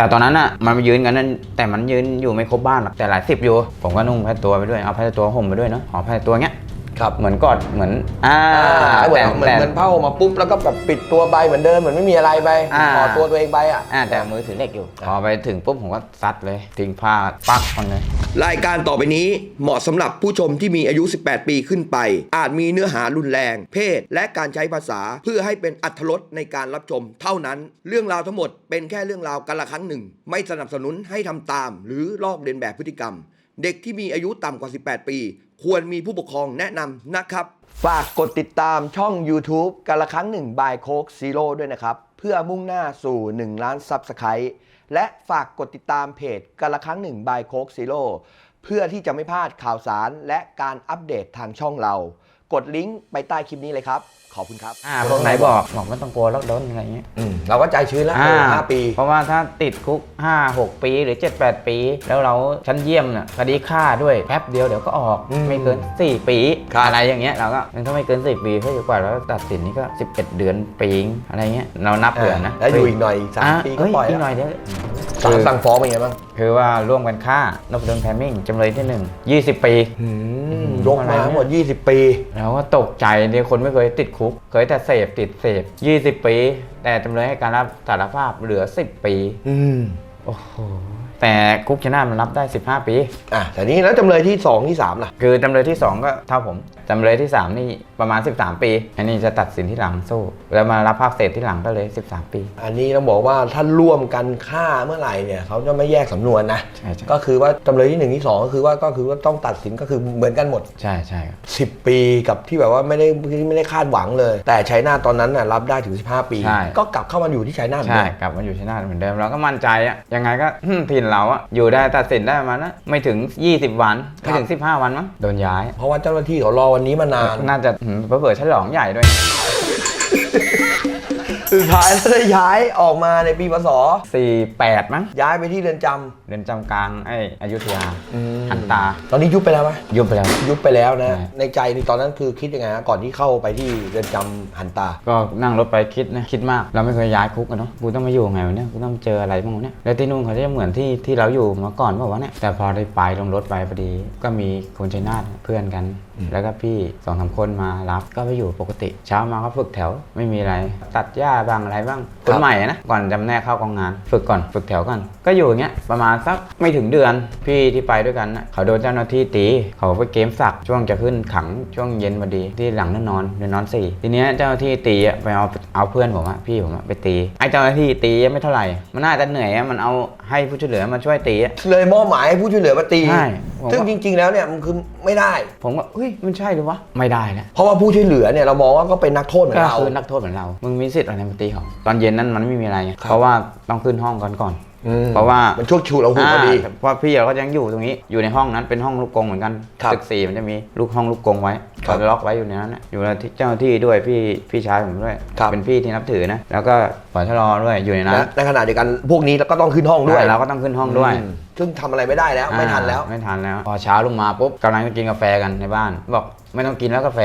แต่ตอนนั้นอะมันมายืนกันนั่นแต่มันยืนอยู่ไม่ครบบ้านหรอกแต่หลายสิบอยู่ ผมก็นุ่งผ้าตัวไปด้วยเอาผ้าตัวห่มไปด้วยเนาะห่อผ้าตัวเงี้ย ครับเหมือนกอดเหมือนอ่าอ่าเหมือนแต่เหมือนแต่เหมือนเผ้ามาปุ๊บแล้วก็แบบปิดตัวใบเหมือนเดิมเหมือนไม่มีอะไรไปอ่า ห่อตัวตัวเองไปอะ อ่าแต่มือถือเหล็กอยู่ พอไปถึงปุ๊บผมก็ซัดเลยทิ้งผ้าปักคนเลย รายการต่อไปนี้เหมาะสำหรับผู้ชมที่มีอายุ 18 ปีขึ้นไป อาจมีเนื้อหารุนแรง เพศ และการใช้ภาษาเพื่อให้เป็นอัธรสในการรับชม เท่านั้น เรื่องราวทั้งหมดเป็นแค่เรื่องราวกันละครั้งหนึ่ง ไม่สนับสนุนให้ทำตาม หรือลอกเลียนแบบพฤติกรรม เด็กที่มีอายุต่ำกว่า 18 ปี ควรมีผู้ปกครองแนะนำนะครับ ฝากกดติดตามช่อง YouTube กันละครั้งหนึ่งบายโคกซีโร่ด้วยนะครับ เพื่อมุ่งหน้าสู่ 1 ล้านซับสไครต์และฝากกดติดตามเพจกันละครั้งหนึ่งบายโคกซีโร่เพื่อที่จะไม่พลาดข่าวสารและการอัปเดตทางช่องเรา กดลิงก์ไปใต้คลิปนี้เลยครับขอบคุณครับ อ่าพวกไหนบอกบอกไม่ต้องกลัวล็อกดาวน์อะไรเงี้ยอืมเราก็ใจชื้นแล้วอ่าห้าปี เพราะว่าถ้าติดคุก 5 6 ปีหรือ 7 8 ปี แล้วเราชั้นเยี่ยมน่ะคดีฆ่าด้วยแป๊บเดียวเดี๋ยวก็ออกอืมไม่เกิน 4 ปีครับ อะไรอย่างเงี้ยเราก็ถ้าไม่เกิน 4 ปีเพื่อกว่าเราตัดสินนี่ก็ 11 เดือนปีงอะไรเงี้ยเรานับเผื่อนะแล้วอยู่อีกหน่อยสามอะปีก็เอ้ยปล่อยอีกหแล้น่อวยเดี๋ยวศาลสั่งฟ้องเป็นไงบ้างคือว่าร่วมกันฆ่านพดลแพมมิงจำเลยที่1 20 ปี ยกมาทั้งหมด 20 ปี เราก็ตกใจเนี่ยคนไม่เคยติดคุก เคยแต่เสพติดเสพ20 ปี แต่จำเลยให้การรับสารภาพเหลือ 10 ปีอืมโอ้โหแต่คุกชนะมันรับได้ 15 ปี อะแต่นี้แล้วจำเลยที่2ที่3ล่ะ คือจำเลยที่ 2 ก็เท่าผม จำเลยที่ 3 นี่ประมาณ 13 ปี อันนี้จะตัดสินที่หลังสู้ แล้วมารับภาคเศษที่หลังก็เลย 13 ปี อันนี้ต้องบอกว่าถ้าร่วมกันฆ่าเมื่อไหร่เนี่ยเขาจะไม่แยกสำนวนนะ ใช่ใช่ ก็คือว่าจำเลยที่1ที่2ก็คือว่าก็คือว่าต้องตัดสินก็คือเหมือนกันหมด ใช่ใช่ครับ 10 ปีกับที่แบบว่าไม่ได้ไม่ได้คาดหวังเลย แต่ชัยนาทตอนนั้นน่ะรับได้ถึง 15 ปี ใช่ ก็กลับเข้ามาอยู่ที่ชัยนาทเหมือนใช่เดิม กลับมาอยู่ชนะเหมือนเดิมเราก็มั่นใจอะยังไงก็ ถิ่นเราอะอยู่ได้ตัดสินได้ประมาณนะไม่ถึง 20 วัน ไม่ถึง 15 วันมั้งโดนย้าย เพราะว่าเจ้าหน้าที่เขารอวันนี้มานาน น่าจะหืมเปิดฉลองใหญ่ด้วย สุดท้ายแล้วได้ย้ายออกมาในปีพศ48 มั้งย้ายไปที่เรือนจำเรือนจำกลางไอ้อยุธยาอืมหันตา ตอนนี้ยุบไปแล้วไหมยุบไปแล้ว ยุบไปแล้วนะ ใช่ ในใจนี่ตอนนั้นคือคิดยังไงฮะก่อนที่เข้าไปที่เรือนจำหันตา ก็นั่งรถไปคิดนะ คิดมาก เราไม่เคยย้ายคุกกันเนาะ กูต้องมาอยู่ไงวะเนี่ย กูต้องเจออะไรบ้างวะเนี่ย แล้วที่นู่นเขาจะเหมือนที่ที่เราอยู่มาก่อนเปล่าวะเนี่ย แต่พอได้ไปลงรถไปพอดี ก็มีคนชัยนาทเพื่อนกัน แล้วก็พี่สองสามคนมารับก็ไปอยู่ปกติ เช้ามาก็ฝึกแถวไม่มีอะไร ตัดหญ้าบ้างอะไรบ้างคนใหม่นะ ก่อนจำแนกเข้ากองงาน ฝึกก่อนฝึกแถวก่อน ก็อยู่อย่างเงี้ยประมาณสักไม่ถึงเดือนพี่ที่ไปด้วยกันนะเขาโดนเจ้าหน้าที่ตี เขาไปเกมสักช่วงจะขึ้นขังช่วงเย็นพอดีที่หลังนั่นนอนเดือนนอนสี่ทีเนี้ยเจ้าหน้าที่ตีไปเอาเอาเพื่อนผมอะพี่ผมอะไปตีไอ้เจ้าหน้าที่ตียังไม่เท่าไหร่มันน่าจะเหนื่อยอะมันเอา ให้ผู้ช่วยเหลือมาช่วยตีอะ เลยมอบหมายให้ผู้ช่วยเหลือมาตี ใช่ผมว่าซึ่งจริง ๆ แล้วเนี่ยมันคือไม่ได้ ผมก็เฮ้ยมันใช่หรือวะไม่ได้แล้วเพราะว่าผู้ช่วยเหลือเนี่ยเรามองว่าก็เป็นนักโทษเหมือนก็เรา คือนักโทษเหมือนเรา มึงมีสิทธิ์อะไรมาตีเขาตอนเย็นนั้นมันไม่มีอะไรไงครับเพราะว่าต้องขึ้นห้องกันก่อนอืม เพราะว่ามันช่วงชูเราหูพอดีาเพราะพี่เราก็ยังอยู่ตรงนี้อยู่ในห้องนั้นเป็นห้องลูกกรงเหมือนกันครับตึกสี่มันจะมีลูกห้องลูกกรงไว้ครับเขาจะล็อกไว้อยู่ในนั้นน่ะอยู่ในที่เจ้าหน้าที่ด้วยพี่พี่ชายผมด้วยครับเป็นพี่ที่นับถือนะแล้วก็ปชรด้วยอยู่ในนั้นและในขณะเดียวกันพวกนี้ก็ต้องขึ้นห้องด้วยใช่เราก็ต้องขึ้นห้องด้วยอืมซึ่งทำอะไรไม่ได้แล้วไม่ทันแล้วอ่าไม่ทันแล้ว พอเช้าลงมาปุ๊บกำลังจะกินกาแฟกันในบ้าน บอกไม่ต้องกินแล้วกาแฟ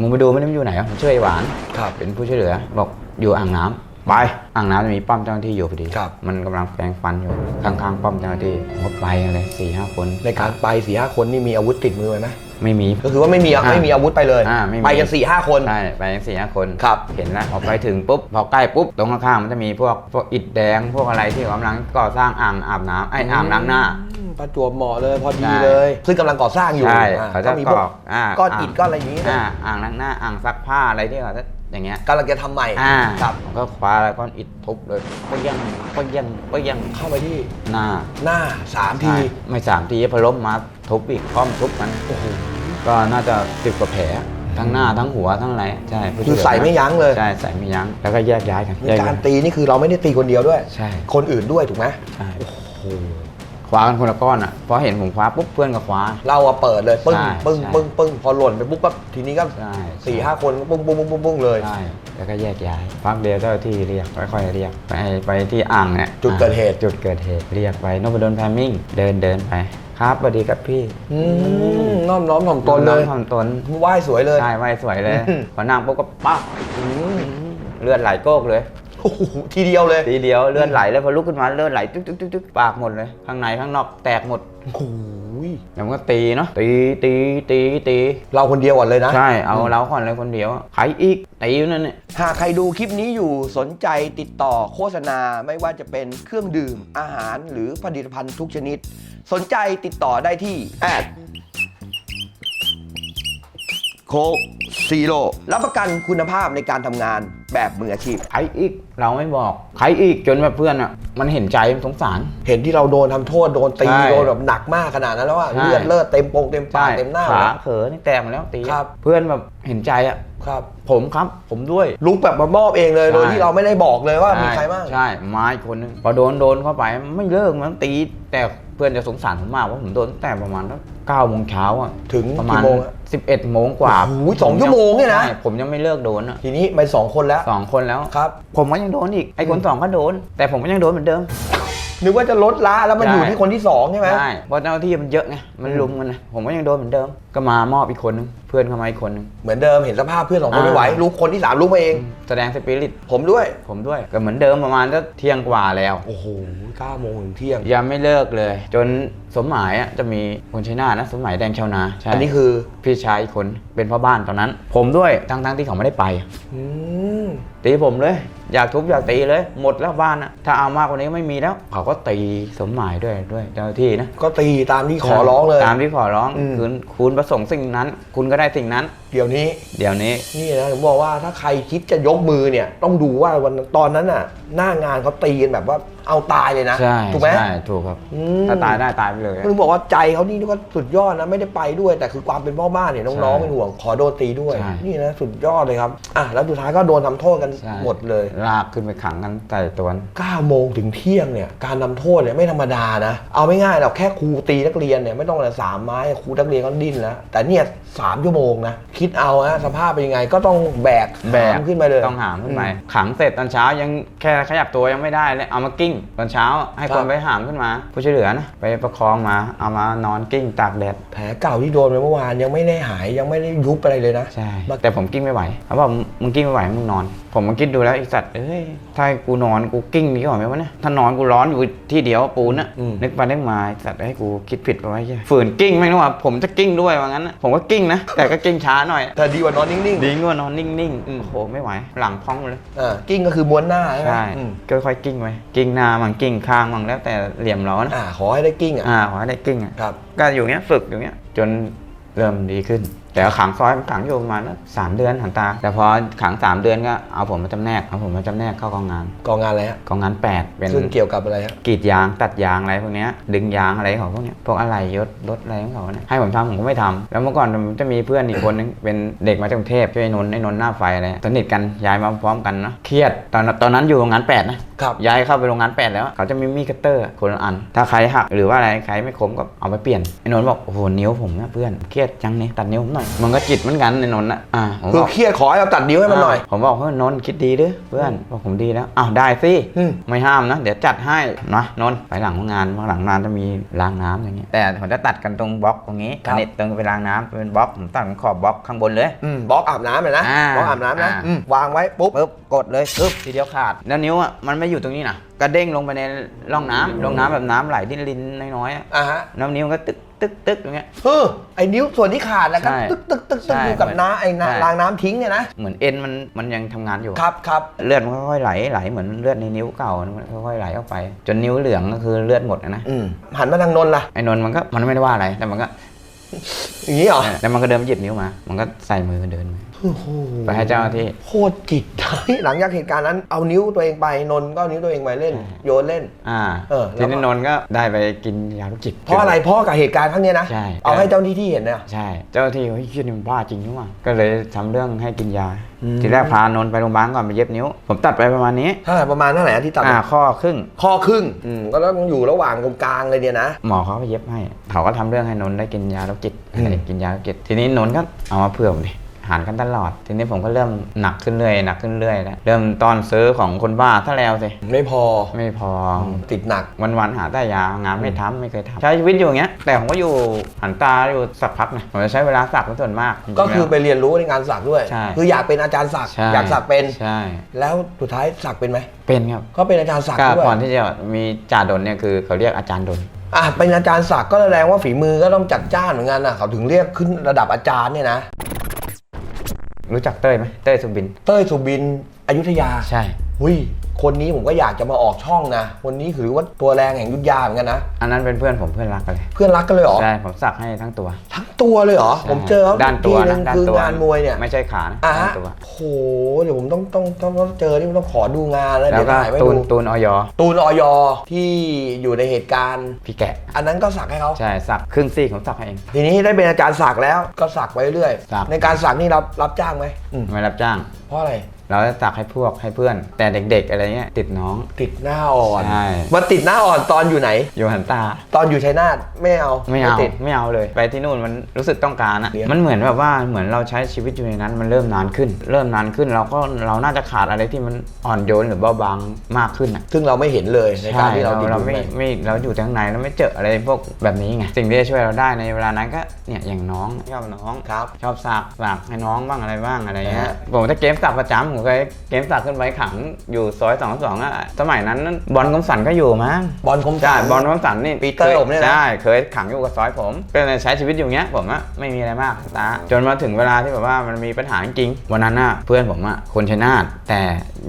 มึงไปดูไม่ได้มันอยู่ไหนวะผมช่วยไอ้หวานครับเป็นผู้ช่วยเหลือบอกอยู่อ่างน้ำ ไปอ่างน้ำจะมีป้อมเจ้าหน้าที่อยู่พอดีครับมันกำลังแปรงฟันอยู่ข้างๆป้อมเจ้าหน้าที่ผมก็ไปกันเลยสี่ห้าคนในการไปสี่ห้าคนนี่มีอาวุธติดมือไหมไม่มี ก็คือว่าไม่มีอ่าไม่มีอาวุธไปเลยอ่าไม่มี ไปกันสี่ห้าคน ใช่ไปกันสี่ห้าคนครับ เห็นแล้วพอไปถึงปุ๊บพอใกล้ปุ๊บตรงข้างๆมันจะมีพวกพวกอิฐแดงพวกอะไรที่กำลังก่อสร้างอ่างอาบน้ำไอ้อ่างล้างหน้า อืมประจวบเหมาะเลยพอดีใช่เลย ซึ่งกำลังก่อสร้างอยู่ใช่อ่เขาจะมีกพวรอกอ่าก้อนอิฐก้อนอะไรอย่างนี้นะ อ่าอ่างล้างหน้าอ่างซักผ้าอะไรที่เขาจะ อย่างเงี้ยกำลังจะทำใหม่อ่าครับผมก็คว้าก้อนอิฐทุบเลยปะยังปะยังปะยังเข้าไปที่หน้าหน้าสามทีใช่ไม่สามทีพอล้มมาทุบอีกพร้อมทุบมัน โอ้โห ก็น่าจะสิบกว่าแผลทั้งหน้าทั้งหัวทั้งอะไรใช่ผู้ช่คืวยอเหลืใส่ไม่ยั้งเลย ใช่ใส่ไม่ยั้งแล้วก็แยกย้ายกันในแยกกาย้ารยตีนี่คือเราไม่ได้ตีคนเดียวด้วย ใช่คนอื่นด้วยถูกไหมใช่ คว้ากันคนละก้อนอะพอเห็นผมคว้าปุ๊บเพื่อนก็คว้า เราอะเปิดเลยปึ้งใช่ปึ้งใช่ปึ้งปึ้งพอหล่นไปปุ๊บปั๊บทีนี้ก็ใช่ สี่ห้าคนก็ปุ้งปุ้งปุ้งปุ้งปุ้งเลย ใช่แล้วก็แยกย้ายพักเดียวเจ้าหน้าที่เรียกค่อยๆเรียกไปไปที่อ่างเนี่ยจุดเกิดเหตุ จุดเกิดเหตุเรียกไปนพดลแพมมิ่งเดินเดินไป ครับสวัสดีครับพี่อืมน้อมน้อมถ่อมตนเลยองถ่อมตนไหว้สวยเลย ใช่ไหวสวยเลยอืมพอนั่งปุ๊บก็ปั๊บอืมเลือดไหลโกกเลยโหโอ้โห ทีเดียวเลย ทีเดียวเลือดไหลแล้วพอลุกขึ้นมาเลือดไหลตึ๊กตึ๊กตึ๊กตึ๊กปากหมดเลยข้างในข้างนอกแตกหมดโอ้โหแล้วมันก็ตีเนาะตีตีตีตีเราคนเดียวก่อนเลยนะ ใช่เอาเราก่อนเลยคนเดียวใครอีกตีอยู่นั่นเนี่ยหากใครดูคลิปนี้อยู่สนใจติดต่อโฆษณาไม่ว่าจะเป็นเครื่องดื่มอาหารหรือผลิตภัณฑ์ทุกชนิด สนใจติดต่อได้ที่แอด โคซีโร่รับประกันคุณภาพในการทำงานแบบมืออาชีพ ใครอีกเราไม่บอก ใครอีกจนแบบเพื่อนอะ มันเห็นใจมันสงสาร เห็นที่เราโดนทำโทษโดนตีใช่โดนแบบหนักมากขนาดนั้นแล้วว่าใช่ เลือดเลือดเต็มปงเต็มปากเต็มหน้า ขาแล้วเขอนี่แตกหมดแล้วตีครับ เพื่อนแบบเห็นใจอะครับผมครับผมด้วย ลุกแบบมามอบเองเลยใช่ โดยที่เราไม่ได้บอกเลยว่ามีใครบ้างใช่มาอีกคนนึงพอโดนโดนเข้าไปไม่เลิกมันตี แต่เพื่อนจะสงสารผมมากเพราะผมโดนตั้งแต่ประมาณเก้าโมงเช้าอะถึงประมากี่ณโมงอะสิบเอ็ดโมงกว่าโอ้โหสองชั่วโมงเนี่ยนะ ใช่ผมยังไม่เลิกโดนอะทีนี้ไปสองคนแล้ว สองคนแล้ว ครับ ผมก็ยังโดนอีก ไอ้คนสองก็โดน แต่ผมก็ยังโดนเหมือนเดิม นึกว่าจะลดละแล้วมันใช่อยู่ที่คนที่สองใช่ไหม ใช่เพราะเจ้าหน้าที่มันเยอะไง มันลุมกันนะผมก็ยังโดนเหมือนเดิม ก็มามอบอีกคนนึง เพื่อนเข้ามาอีกคนนึง เหมือนเดิมเห็นสภาพเพื่อนสองคนอ่าไม่ไหวลุกคนที่สามลุกมาเอง แสดงสปิริต ผมด้วย ผมด้วย ก็เหมือนเดิมประมาณจะเที่ยงกว่าแล้ว โอ้โหเก้าโมงถึงเที่ยง ยังไม่เลิกเลย จนสมหมายอะจะมีคนชัยนาทนะ สมหมายแดงชาวนา ใช่อันนี้คือ พี่ชายอีกคนเป็นพ่อบ้านตอนนั้น ผมด้วยทั้งทั้งๆที่เขาไม่ได้ไป อืมตีผมเลย อยากทุบอยากตีเลย หมดแล้วบ้านอะถ้าเอามากกว่านี้ก็ไม่มีแล้ว เขาก็ตีสมหมายด้วยด้วยเจ้าหน้าที่นะ ก็ตีตามที่ขอร้องเลย ตามที่ขอร้องอืมคุณคุณประสงค์สิ่งนั้น คุณก็ได้สิ่งนั้น เดี๋ยวนี้ เดี๋ยวนี้ นี่นะผมบอกว่าถ้าใครคิดจะยกมือเนี่ยต้องดูว่าวันตอนนั้นน่ะ หน้างานเขาตีกันแบบว่าเอาตายเลยนะ ใช่ถูกไหม ใช่ถูกครับ อืม ถ้าตายได้ตายไปเลยคือบอกว่าใจเขานี่ก็สุดยอดนะไม่ได้ไปด้วย แต่คือความเป็นพ่อบ้านเนี่ยน้องๆใช่เป็นห่วงขอโดนตีด้วย ใช่ นี่นะสุดยอดเลยครับอะแล้วสุดท้ายก็โดนทำโทษกันใช่หมดเลย ลากขึ้นไปขังกันใส่ตัว9โมงถึงเที่ยงเนี่ยการนำโทษเนี่ยไม่ธรรมดานะ เอาไม่ง่ายหรอกแค่ครูตีนักเรียนเนี่ยไม่ต้องแต่สามไม้ครูนักเรียนก็ดิ้นแล้ว แต่เนี่ยสามชั่วโมงนะ คิดเอาฮะสภาพเป็นยังไงก็ต้องแบกแบกหามขึ้นไปเลย ต้องหามขึ้นไปอืมขังเสร็จตอนเช้ายังแค่ขยับตัวยังไม่ได้เลยเอามากิ้ง ตอนเช้าให้ครัคบนไปหามขึ้นมา ผู้ช่วยเหลือนะไปประคองมาเอามานอนกิ้งตากแดดแผลเก่าที่โดนไปเมื่อวานยังไม่ได้หายยังไม่ได้ยุบอะไรเลยนะ ใช่แต่ผมกิ้งไม่ไหวเขาบอกมึงกิ้งไม่ไหวมึงนอนผมมาคิดดูแล้วไอสัตว์เอ้ยถ้าให้กูนอนกูกิ้งดีกว่าไหมวะเนี่ยถ้านอนกูร้อนอยู่ที่เดียวปูนอะอืม นึกไปนึกมาไอ้สัตว์ให้กูคิดผิดไปไว้เหี้ยฝืนกิ้งไม่รู้ว่าผมจะกิ้งด้วยว่างั้นนะผมก็กิ้งนะแต่ก็กิ้งช้าหน่อยแต่ดีกว่านอนนิ่งดีกว่านอนนิ่งอืมๆโอ้โหไม่ไหวหลังพองเลย ๆอ่ากิ้งก็คือม้วนหน้าใช่ไหมใช่อืมค่อยๆกิ้งไปกิ้งหน้ามั่งกิ้งข้างมั่งแล้วแต่เหลี่ยมเรานะอ่าขอให้ได้กิ้งอะอ่าขอให้ได้กิ้งอะ ครับ ก็อยู่เงี้ยฝึกอยู่เงี้ยจนเริ่มดีขึ้น แต่ว่าขังซอยขังอยู่ประมาณสักสามเดือนหันตา แต่พอขังสามเดือนก็เอาผมมาจำแนกเอาผมมาจำแนกเข้ากองงานกองงานอะไรฮะกองงานแปดเป็นซึ่งเกี่ยวกับอะไรฮะกรีดยางตัดยางอะไรพวกเนี้ยดึงยางอะไรของพวกเนี้ยพวกอะไรยศรถอะไรของเขาเนี่ยให้ผมทำผมก็ไม่ทำแล้วเมื่อก่อนผมจะมีเพื่อนอีกคนนึงเป็นเด็กมาจากกรุงเทพช่วยไอ้นนท์ไอ้นนท์หน้าไฟอะไรสนิทกันย้ายมาพร้อมกันเนาะเครียดตอนตอนนั้นอยู่โรงงานแปดนะครับย้ายเข้าไปโรงงานแปดแล้ว เขาจะมีมีดคัตเตอร์คนละอัน ถ้าใครหักหรือว่าอะไรใครไม่คมก็เอาไปเปลี่ยนไอ้นนท์บอกโอ้โหนิ้วผมนะเพื่อนเครียดจังเนี่ยตัดนิ้วผมหน่อยมันก็จิตเหมือนกันไอ้นนท์นะอ่าผมคืบออก เครียดขอให้เราตัดนิ้วให้มันหน่อย ผมบอกเฮ้ยนนท์คิดดีเด้อเพื่อนบอกผมดีแล้วอ้าวได้สิอืม ไม่ห้ามนะ เดี๋ยวจัดให้นะนนท์ไปหลังงานหลังงานจะมีรางน้ำอย่างเงี้ยแต่ผมจะตัดกันตรงบล็อกตรงนี้ครับ อันนี้ตรงไปรางน้ำเป็นบล็อกผมตัดขอบบล็อกข้างบนเลย อืมบล็อกอาบน้ำเลยนะอ่าบล็อกอาบน้ำนะอ่า อืมวางไว้ปุ๊บ ปึ๊บกดเลยปึ๊บทีเดียวขาด แล้วนิ้วอะมันไม่อยู่ตรงนี้นะกระเด้งลงไปในร่องน้ำร่องน้ำแบบน้ำไหลดิ้นลินน้อยๆอะอ่าฮะน้ำนิ้วมันก็ตึก ตึกตึกอย่างเงี้ยเฮ้อไอ้นิ้วส่วนที่ขาดแล้วก็ใช่ตึกตึกตึกตึกใช่อยู่กับน้ำไอ้น้ำใช่รางน้ำทิ้งเนี่ยนะ เหมือนเอ็นมันมันยังทำงานอยู่ ครับครับ เลือดมันค่อยๆไหลไหลเหมือนเลือดในนิ้วเก่ามันค่อยๆไหลออกไป จนนิ้วเหลืองก็คือเลือดหมดอะนะอืมหันมาทางนนท์ล่ะ ไอ้นนท์มันก็มันไม่ได้ว่าอะไรแต่มันก็อย่างนี้เหรอ แต่มันก็เดินมาหยิบนิ้วมา มันก็ใส่มือเดินมาโอ้โห ไปให้เจ้าหน้าที่โคตรจิตใจหลังจากเหตุการณ์นั้นเอานิ้วตัวเองไปนนท์ก็เอานิ้วตัวเองไปเล่นใช่โยนเล่น อ่าเออแล้วก็ทีนี้นนท์ก็ได้ไปกินยาลูกจิตเพราะอะไรเพราะกับเหตุการณ์ครั้งเนี้ยนะใช่เอาให้เจ้าหน้าที่เห็นเนี่ยใช่ เจ้าหน้าที่เขาคิดนี่มันบ้าจริงหรือเปล่าก็เลยทำเรื่องให้กินยาอืมทีแรกพานนท์ไปโรงพยาบาลก่อนไปเย็บนิ้ว ผมตัดไปประมาณนี้เท่าไหร่ประมาณเท่าไหร่อะที่ตัดอ่าข้อครึ่ง ข้อครึ่งอืมก็ต้องอยู่ระหว่างตรงกลางเลยเนี่ยนะหมอเขาไปเย็บให้เขาก็ทำเรื่องให้นนท์ได้กินยาโรคจิตอืมให้กินยาโรคจิตทีนี้นนท์ก็เอามาเพื่อผมดิ หารกันตลอด ทีนี้ผมก็เริ่มหนักขึ้นเรื่อยหนักขึ้นเรื่อยแล้วเริ่มตอนซื้อของคนบ้าถ้าแล้วสิไม่พอไม่พอติดหนักวันๆหาแต่ยางานไม่ทำไม่เคยทำใช้ชีวิตอยู่อย่างเงี้ย แต่ผมก็อยู่หันตาอยู่สักพักนะผมจะใช้เวลาสักเป็นส่วนมากจริงๆก็คือแล้วไปเรียนรู้ในงานสักด้วย ใช่ คืออยากเป็นอาจารย์สักใช่อยากสักเป็น ใช่แล้วสุดท้ายสักเป็นไหมเป็นครับก็เป็นอาจารย์สักก็ด้วยก่อนที่จะมีจ่าดนเนี่ยคือเขาเรียกอาจารย์ดน อะเป็นอาจารย์สักก็แสดงว่าฝีมือก็ต้องจัดจ้านเหมือนกันนะเขาถึงเรียกขึ้นระดับอาจารย์เนี่ยนะ รู้จักเต้ยไหมเต้ยสุบิน เต้ยสุบินอยุธยาใช่ หุย คนนี้ผมก็อยากจะมาออกช่องนะคนนี้ถือว่าตัวแรงแห่งอยุธยาเหมือนกันนะอันนั้นเป็นเพื่อนผมเพื่อนรักกันเลย เพื่อนรักกันเลยเหรอ ใช่ ผมสักให้ทั้งตัว ทั้งตัวเลยเหรอ ผมเจอเขาด้านตัทีวนึนะงด้านคือตัวงานมวยเนี่ยไม่ใช่ขานะอะด้านตัวโหเดี๋ยวผมต้องต้องต้องต้องเจอที่ต้องขอดูงานแล้วแล้เดี๋ยววก็ถ่ายไว้ตูดูนตูนออยตูนออยที่อยู่ในเหตุการณ์ พี่แกะ อันนั้นก็สักให้เขา ใช่สักครึ่งซี่ผมสักให้เอง ทีนี้ได้เป็นอาจารย์สักแล้วก็สักไปเรื่อยสัก ในการสักนี่รับรับจ้างไหมอืมไม่รับจ้าง เพราะอะไร เราจะสักให้พวกให้เพื่อน แต่เด็กๆอะไรเงี้ยติดน้อง ติดหน้าอ่อนใช่ มันติดหน้าอ่อนตอนอยู่ไหน อยู่หันตา ตอนอยู่ชัยนาทไม่เอาไม่เอาติด ไม่เอาเลย ไปที่นู่นมันรู้สึกต้องการอะเดี๋ยวมันเหมือนแบบว่าเหมือนเราใช้ชีวิตอยู่ในนั้นมันเริ่มนานขึ้น เริ่มนานขึ้นเราก็เราน่าจะขาดอะไรที่มันอ่อนโยนหรือเบาบางมากขึ้นอะ ซึ่งเราไม่เห็นเลยในการที่เราเราติดเราอยู่ไม่ใน ไม่เราอยู่ข้างในเราไม่เจออะไรพวกแบบนี้ไงสิ่งที่จะช่วยเราได้ในเวลานั้นก็เนี่ยอย่างน้องชอบน้องครับชอบสักสักให้น้องบ้างอะไรบ้างอะไรเงี้ยอ่าผมจะเกมสักประจำผมเคยเกมสักขึ้นไปขังอยู่ซอยสองสองอะสมัยนั้นบอลคมสันก็อยู่มั้งบอลคมใช่สันบอลคมสันนี่ปีเตอร์คผมเนี่ยนะใช่เคยขังอยู่กับซอยผมก็เลยใช้ชีวิตอยู่เงี้ยผมอะไม่มีอะไรมากตาจนมาถึงเวลาที่แบบว่ามันมีปัญหาจริงๆวันนั้นน่ะเพื่อนผมอะคนชัยนาทแต่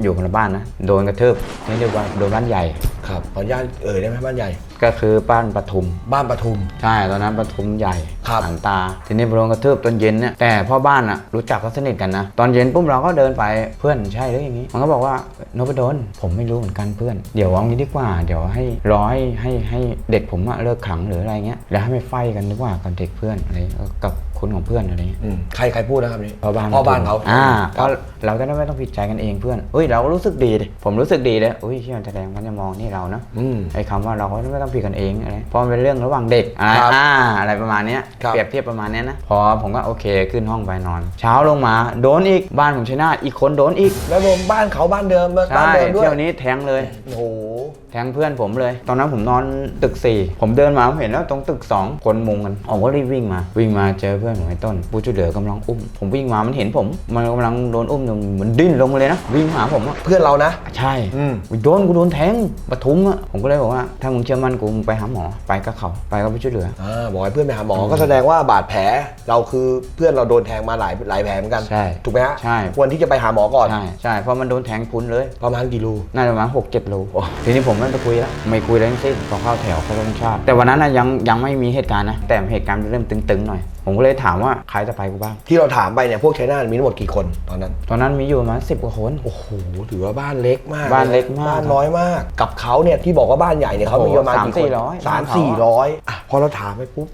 อยู่คนละบ้านนะโดนกระทืบนี่เรียกว่าโดนบ้านใหญ่ครับขออนุญาตเอ่ยได้ไหมบ้านใหญ่ ก็คือบ้านปทุม บ้านปทุม ใช่ตอนนั้นปทุมใหญ่ครับหันตา ทีนี้พอโดนกระทืบตอนเย็นเนี่ยแต่พ่อบ้านอะรู้จักเขาสนิทกันนะ ตอนเย็นปุ๊บเราก็เดินไปเพื่อนใช่หรืออย่างนี้ มันก็บอกว่านพดลผมไม่รู้เหมือนกันเพื่อน เดี๋ยวเอางี้ดีกว่า เดี๋ยวให้รอให้ให้ให้เด็กผมอะเลิกขังหรืออะไรเงี้ยแล้วให้ไปไฟกันดีกว่ากับเด็กเพื่อนอะไรเงี้ยกับ คนของเพื่อนอะไรเงี้ย อืมใครใครพูดนะครับนี่พ่อบ้านพ่อบ้านเขาอ่าคเพรับราะเราจะได้ไม่ต้องผิดใจกันเองเพื่อนเอ้ยเราก็รู้สึกดีดิผมรู้สึกดีเลยอุ้ยที่มันแสดงมันจะมองนี่เรานะอืม ไอ้คำว่าเราก็ไม่ต้องผิดกันเองอะไรเพราะมันเป็นเรื่องระหว่างเด็กอะไรครับอ่าอะไรประมาณเนี้ยครับ เปรียบเทียบประมาณเนี้ยนะพอผมก็โอเคขึ้นห้องไปนอน เช้าลงมาโดนอีกบ้านผมชัยนาทอีกคนโดนอีกแล้วรวมบ้านเขาบ้านเดิมบ้านใช่เดิมด้วยเที่ยวนี้แทงเลย โอ้โหแทงเพื่อนผมเลย ตอนนั้นผมนอนตึก 4 ผมเดินมาผมเห็นแล้วตรงตึก 2 คนมุงกันผมก็รีบวิ่งมา วิ่งมาเจอเพื่อนผมไอ้ต้น ผู้ช่วยเหลือกำลังอุ้ม ผมวิ่งมามันเห็นผม มันกำลังโดนอุ้มอยู่มันดิ้นลงมาเลยนะ วิ่งมาหาผมอะเพื่อนเรานะใช่อืมโดนกูโดนแทงปทุมอะผมก็เลยบอกว่าถ้ามึงเชื่อมั่นกูมึงไปหาหมอไปกับเขาไปกับผู้ช่วยเหลือ อ่าบอกให้เพื่อนไปหาหมอ ก็แสดงว่าบาดแผลเราคือเพื่อนเราโดนแทงมาหลายหลายแผลเหมือนกันใช่ถูกไหมฮะใช่ ควรที่จะไปหาหมอก่อน ใช่ใช่เพราะมันโดนแทงพุนเลย ประมาณกี่รู น่าจะประมาณหกเจ็ดโลทีนี้ผมไม่ไปคุยแล้วไม่คุยอะไรทั้งสิ้นพอเข้าแถวเข้ารงชาติ แต่วันนั้นนะยังยังไม่มีเหตุการณ์นะ แต่เหตุการณ์มันเริ่มตึงๆหน่อย ผมก็เลยถามว่าใครจะไปกูบ้าง ที่เราถามไปเนี่ยพวกชัยนาทมีทั้งหมดกี่คนตอนนั้น ตอนนั้นมีอยู่ประมาณสิบกว่าคน โอ้โหถือว่าบ้านเล็กมากบ้านเล็กมากบ้านน้อยมากกับเขาเนี่ยที่บอกว่าบ้านใหญ่เนี่ยเขามีประมาณกี่คนสามสี่ร้อยสามสี่ร้อยอะพอเราถามไปปุ๊บ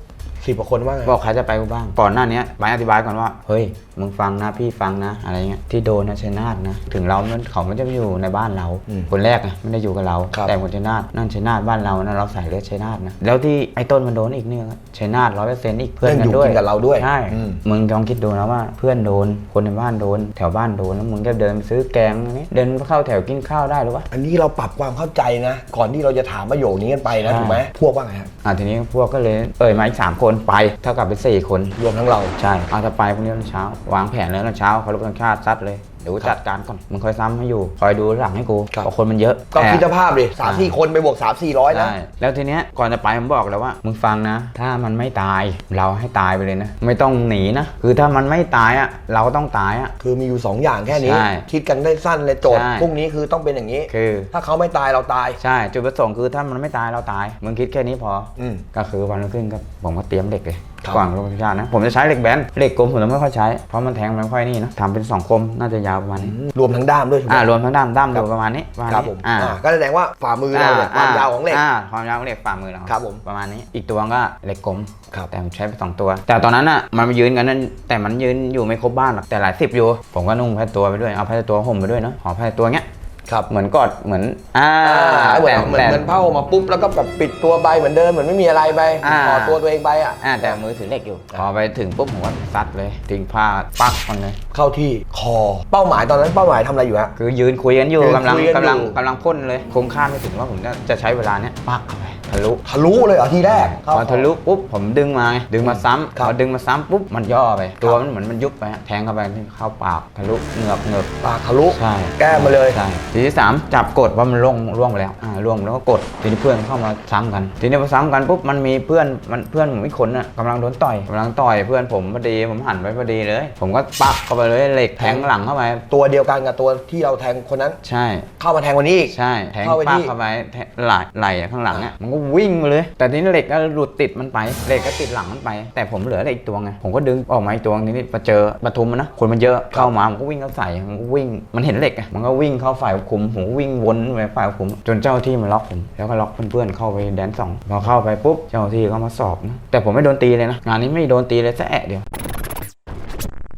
สิบกว่าคนว่าไงบอกใครจะไปกูบ้างก่อนหน้านี้ไปอธิบายก่อนว่าเฮ้ยมึงฟังนะพี่ฟังนะอะไรเงี้ยที่โดนนะชัยนาทนะ ถึงเรามันเขาไม่ได้อยู่ในบ้านเราคนแรกนะไม่ได้อยู่กับเราแต่คนชัยนาทนั่นชัยนาทบ้านเรานะเราใส่เลือดชัยนาทนะแล้วที่ไอ้ต้นมันโดนอีกเนี่ยชัยนาทร้อยเปอร์เซ็นต์อีกเพื่อนยังกัอนยู่ด้วยกินกับเราด้วยใช่อืม มึงลองคิดดูนะว่าเพื่อนโดนคนในบ้านโดน แถวบ้านโดนแล้วมึงจะเดินไปซื้อแกงอันนี้เดินเข้าแถวกินข้าวได้หรือวะ อันนี้เราปรับความเข้าใจนะ ก่อนที่เราจะถามประโยคนี้กันไปนะใช่ ถูกไหมพวกว่าไงครับอะทีนี้พวกก็เลยเอ่ยมาอีกสามคนไปเท่ากับเป็นสี่คน รวมทั้งเรา ใช่เอาถ้าไปพรุ่งนี้ตอนเช้าวางแผนแล้วตอนเช้าเขารพธงชาติซัดเลยเดี๋ยวกูจัดการก่อนมึงคอยซ้ำให้อยู่คอยดูหลังให้กูครับ เพราะคนมันเยอะก็แต่คิดสภาพดิสามสี่คนไปบวกสามสี่ร้อยนะ ใช่แล้วทีเนี้ยก่อนจะไปผมบอกแล้วว่า มึงฟังนะ ถ้ามันไม่ตายเราให้ตายไปเลยนะ ไม่ต้องหนีนะคือถ้ามันไม่ตายอะเราก็ต้องตายอะ คือมีอยู่2อย่างแค่นี้ ใช่คิดกันได้สั้นเลยโจทย์ใช่ พรุ่งนี้คือต้องเป็นอย่างนี้ คือ ถ้าเขาไม่ตายเราตาย ใช่ จุดประสงค์คือถ้ามันไม่ตายเราตาย มึงคิดแค่นี้พออืมก็คือวันรุ่งขึ้นก็ผมก็เตรียมเหล็กเลยครับ ก่อนลงชาตินะผมจะใช้เหล็กแบนเหล็กกลมผมจะไม่ค่อยใช้เพราะมันแทงมันไม่ค่อยนี่นะทำเป็นสองคมน่าจะยาวประมาณนี้รวมทั้งด้ามด้วยถูกไหมอ่ารวมทั้งด้ามด้ามครัอบยู่ประมาณนี้ประมาณครับนี้ผมอ่าอ่าก็แสดงว่าฝ่ามือเราเนี่ยความยาวของเหล็กอ่าความยาวของเหล็กฝ่ามือเราครับผมประมาณนี้ อีกตัวก็เหล็กกลมครับแต่ผมใช้ไปสองตัว แต่ตอนนั้นอะมันมายืนกันนั่นแต่มันยืนอยู่ไม่ครบบ้านหรอกแต่หลายสิบอยู่ผมก็นุ่งผ้าตัวไปด้วยเอาผ้าตัวห่มไปด้วยเนาะห่อผ้าตัวเงี้ย ครับเหมือนกอดเหมือนอ่าอ่าเหมือนแต่ เหมือนแต่เหมือนเผ้ามาปุ๊บแล้วก็แบบปิดตัวไปเหมือนเดิมเหมือนไม่มีอะไรไปอ่าถอดตัวตัวเองไปอะ อ่าแต่มือถือเหล็กอยู่ พอไปถึงปุ๊บผมก็ซัดเลยทิ้งผ้าปักมันเลย เข้าที่คอเป้าหมายตอนนั้นเป้าหมายทำอะไรอยู่ฮะ คือยืนคุยกันอยู่ยืนกำลังคุยกันอยู่ กำลังกำลังพ่นเลยคงคาดไม่ถึงว่าผมจะจะใช้เวลาเนี้ยปักเข้าไป ทะลุทะลุเลยเหรอทีแรกพอทะลุปุ๊บผมดึงมาไงดึงมาซ้ำครับพอดึงมาซ้ำปุ๊บมันย่อไป ตัวมันเหมือนมันยุบไปฮะแทงเข้าไปที่เข้าปากทะลุเหงือกเหงือกปากทะลุใช่แก้มมาเลย ใช่ทีที่สามจับกดว่ามันล่วงล่วงไปแล้วอ่าล่วงแล้วก็กดทีนี้เพื่อนเข้ามาซ้ำกัน ทีนี้พอซ้ำกันปุ๊บมันมีเพื่อนมันเพื่อนผมอีกคนน่ะกำลังโดนต่อยกำลังต่อยเพื่อนผมพอดีผมหันไปพอดีเลย ผมก็ปักเข้าไปเลยเหล็กแทงหลังเข้าไปตัวเดียวกันกับตัวที่เราแทงคนนั้น ใช่ เข้ามาแทงวันนี้อีก ใช่ แทงเข้าไปปักที่เข้าไปแทงไหล่ไหล่อะข้างหลังอะมันก็วิ่งมาเลย แต่ทีนี้เหล็กก็หลุดติดมันไปเหล็กก็ติดหลังมันไป แต่ผมเหลือเหล็กอีกตัวไงผมก็ดึงออกมาอีกตัวทีนี้มาเจอปทุมมันนะคนมันเยอะเข้ามามันก็วิ่งเข้าใส่มันก็วิ่งมันเห็นเหล็กมันก็วิ่งเข้าฝ่ายคุมผมก็วิ่งวนไปฝ่ายคุม จนเจ้าที่มาล็อกผมแล้วก็ล็อกเพื่อนๆเข้าไปแดนสองพอเข้าไปปุ๊บเจ้าที่ก็มาสอบนะแต่ผมไม่โดนตีเลยนะงานนี้ไม่โดนตีเลยแอะเดียว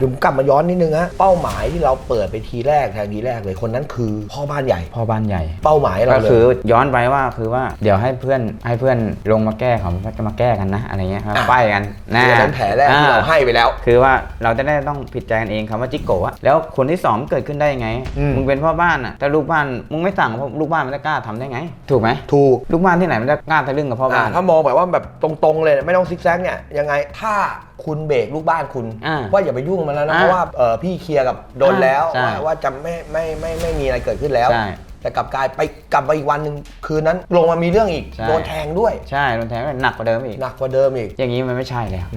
ผมกลับมาย้อนนิดนึงฮะเป้าหมายที่เราเปิดไปทีแรกแทงทีแรกเลยคนนั้นคือพ่อบ้านใหญ่ พ่อบ้านใหญ่ เป้าหมายเราก็เลยคือย้อนไปว่าคือว่าเดี๋ยวให้เพื่อนให้เพื่อนลงมาแก้เขาจะมาแก้กันนะอะไรเงี้ยมาอะ ป้ายกันนะคืออันนั้นแผลแรกที่เราให้ไปแล้ว คือว่าเราจะได้ต้องผิดใจกันเองคำว่าจิกโกะอะแล้วคนที่สองเกิดขึ้นได้ยังไงอืม มึงเป็นพ่อบ้านอะแต่ลูกบ้านมึงไม่สั่งลูกบ้านมันจะกล้าทำได้ไง ถูกไหมถูกลูกบ้านที่ไหนมันจะกล้าทะลึ่งกับพ่ออ่าบ้าน ถ้ามองแบบว่าแบบตรงๆเลย ไม่ต้องซิกแซกเนี่ยยังไงถ้าคุณเบรกลูกบ้านคุณ อ่า ว่าอย่าไปยุ่งมันแล้วนะ อ่าเพราะว่าเอ่อพี่เคลียร์กับโดนแล้ว ใช่ว่าว่าจะไม่ไม่ไม่ไม่มีอะไรเกิดขึ้นแล้ว ใช่ แต่กลับกลายไปกลับมาอีกวันหนึ่งคืนนั้นลงมามีเรื่องอีกใช่ โดนแทงด้วย ใช่โดนแทงก็หนักกว่าเดิมอีก หนักกว่าเดิมอีก อย่างนี้มันไม่ใช่แล้ว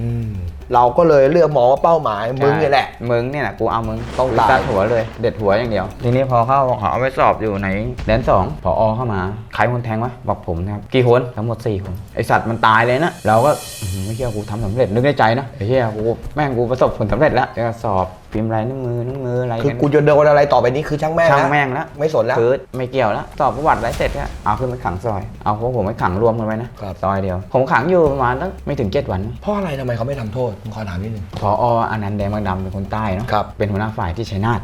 เราก็เลยเลือกมองว่าเป้าหมายมึงเนี่ยแหละ มึงเนี่ยแหละกูเอามึงต้องกูตาย ซัดหัวเลย เด็ดหัวอย่างเดียว ทีนี้พอเข้าเขาเอาไปสอบอยู่ในแดนสองพอเข้ามาใครคนแทงวะบอกผมนะครับกี่คนทั้งหมด4คนไอสัตว์มันตายเลยนะเราก็อื้อหือไม่เชื่อกูทำสำเร็จนึกในใจนะไอ้เหี้ยกูแม่งกูประสบผลสำเร็จแล้วจะสอบ พิมพ์ลายนิ้วมือนิ้วมืออะไรคือกันกูจะโดนอะไรต่อไปนี้คือช่างแม่งช่างแล้วแม่งแล้วไม่สนแล้วคือไม่เกี่ยวแล้วสอบประวัติอะไรเสร็จก็เอาขึ้นไปขังซอยเอาพวกผมไปขังรวมกันไว้นะครับซอยเดียว ผมขังอยู่ประมาณตั้งไม่ถึง7วันเพราะอะไรทำไมเขาไม่ทำโทษผมขอถามนิดนึงพออนันต์แดงบางดำเป็นคนใต้เนาะครับเป็นหัวหน้าฝ่ายที่ชัยนาท